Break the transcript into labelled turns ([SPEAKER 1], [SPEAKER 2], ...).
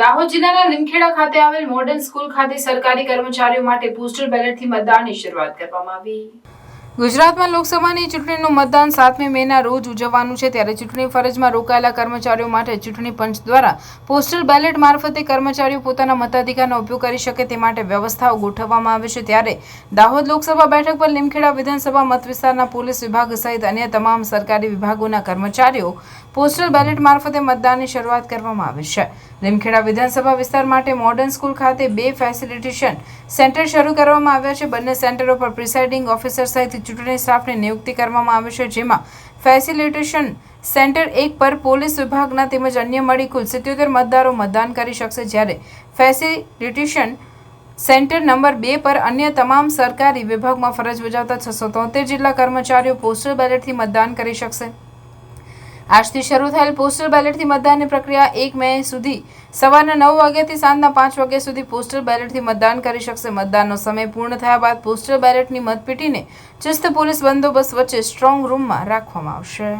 [SPEAKER 1] દાહોદ જિલ્લાના લીમખેડા ખાતે આવેલ મોડર્ન સ્કૂલ ખાતે સરકારી કર્મચારીઓ માટે પોસ્ટલ બેલેટથી મતદાનની શરૂઆત કરવામાં આવી. ગુજરાતમાં લોકસભાની ચૂંટણીનું મતદાન સાતમી મેના રોજ ઉજવવાનું છે ત્યારે ચૂંટણી ફરજમાં રોકાયેલા કર્મચારીઓ માટે ચૂંટણી પંચ દ્વારા પોસ્ટલ બેલેટ મારફતે કર્મચારીઓ પોતાના મતાધિકારનો ઉપયોગ કરી શકે તે માટે વ્યવસ્થાઓ ગોઠવવામાં આવે છે. ત્યારે દાહોદ લોકસભા બેઠક પર લીમખેડા વિધાનસભા મત વિસ્તારના પોલીસ વિભાગ સહિત અન્ય તમામ સરકારી વિભાગોના કર્મચારીઓ પોસ્ટલ બેલેટ મારફતે મતદાનની શરૂઆત કરવામાં આવી છે. લીમખેડા વિધાનસભા વિસ્તાર માટે મોડર્ન સ્કૂલ ખાતે બે ફેસિલિટેશન સેન્ટર શરૂ કરવામાં આવ્યા છે. બંને સેન્ટરો પર પ્રિસાઇડિંગ ઓફિસર સહિત ચૂંટણી સ્ટાફની નિયુક્તિ કરવામાં આવી છે, જેમાં ફેસિલિટેશન સેન્ટર એક પર પોલીસ વિભાગના તેમજ અન્ય મળી કુલ સિત્યોતેર મતદારો મતદાન કરી શકશે, જ્યારે ફેસિલિટેશન સેન્ટર નંબર બે પર અન્ય તમામ સરકારી વિભાગમાં ફરજ બજાવતા છસો તોતેર જેટલા કર્મચારીઓ પોસ્ટલ બેલેટથી મતદાન કરી શકશે. આજથી શરૂ થયેલ પોસ્ટલ બેલેટથી મતદાનની પ્રક્રિયા એક મે સુધી સવારના નવ વાગ્યાથી સાંજના પાંચ વાગ્યા સુધી પોસ્ટલ બેલેટથી મતદાન કરી શકશે. મતદાનનો સમય પૂર્ણ થયા બાદ પોસ્ટલ બેલેટની મતપેટીને ચુસ્ત પોલીસ બંદોબસ્ત વચ્ચે સ્ટ્રોંગ રૂમમાં રાખવામાં આવશે.